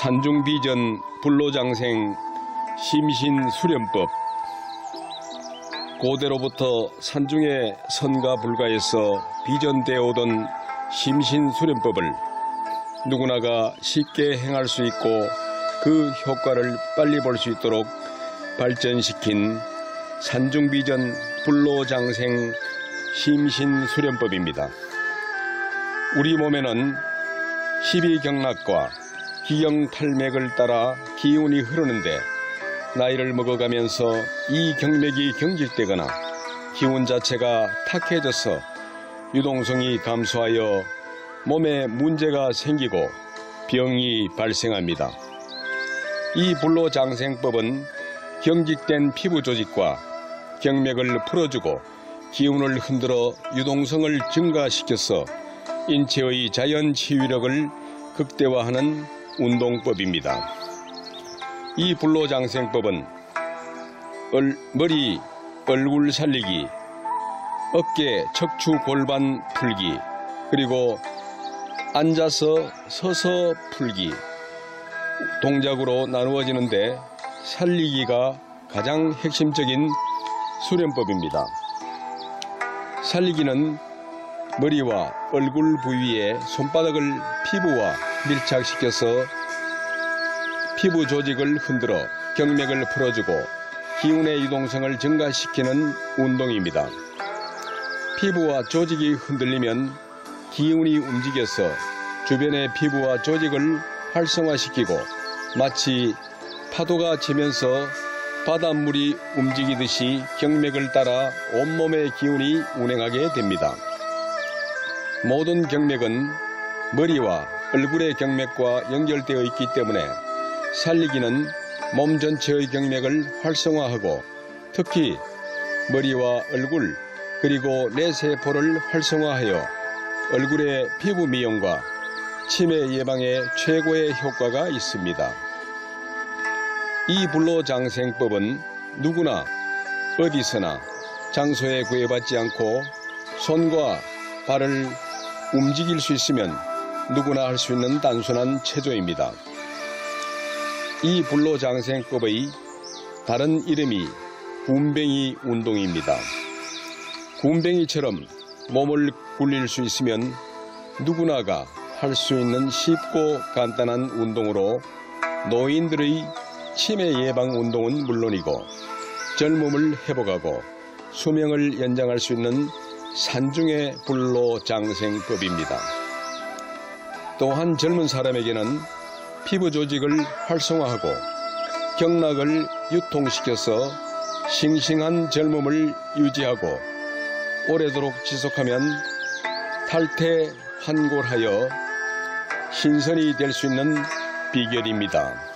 산중비전 불로장생 심신수련법 고대로부터 산중의 선과 불가에서 비전되어 오던 심신수련법을 누구나가 쉽게 행할 수 있고 그 효과를 빨리 볼 수 있도록 발전시킨 산중비전 불로장생 심신수련법입니다. 우리 몸에는 십이경락과 기경탈맥을 따라 기운이 흐르는데 나이를 먹어가면서 이 경맥이 경직되거나 기운 자체가 탁해져서 유동성이 감소하여 몸에 문제가 생기고 병이 발생합니다. 이 불로장생법은 경직된 피부 조직과 경맥을 풀어주고 기운을 흔들어 유동성을 증가시켜서 인체의 자연 치유력을 극대화하는 운동법입니다. 이 불로장생법은 얼- 머리, 얼굴 살리기, 어깨, 척추, 골반 풀기, 그리고 앉아서 서서 풀기 동작으로 나누어지는데 살리기가 가장 핵심적인 수련법입니다. 살리기는 머리와 얼굴 부위에 손바닥을 피부와 밀착시켜서 피부 조직을 흔들어 경맥을 풀어주고 기운의 유동성을 증가시키는 운동입니다. 피부와 조직이 흔들리면 기운이 움직여서 주변의 피부와 조직을 활성화시키고 마치 파도가 치면서 바닷물이 움직이듯이 경맥을 따라 온몸의 기운이 운행하게 됩니다. 모든 경맥은 머리와 얼굴의 경맥과 연결되어 있기 때문에 살리기는 몸 전체의 경맥을 활성화하고 특히 머리와 얼굴 그리고 뇌세포를 활성화하여 얼굴의 피부 미용과 치매 예방에 최고의 효과가 있습니다. 이 불로장생법은 누구나 어디서나 장소에 구애받지 않고 손과 발을 움직일 수 있으면 누구나 할 수 있는 단순한 체조입니다. 이 불로장생법의 다른 이름이 군뱅이 운동입니다. 군뱅이처럼 몸을 굴릴 수 있으면 누구나가 할 수 있는 쉽고 간단한 운동으로 노인들의 치매 예방 운동은 물론이고 젊음을 회복하고 수명을 연장할 수 있는 산중의 불로장생법입니다. 또한 젊은 사람에게는 피부 조직을 활성화하고 경락을 유통시켜서 싱싱한 젊음을 유지하고 오래도록 지속하면 탈퇴 환골하여 신선이 될 수 있는 비결입니다.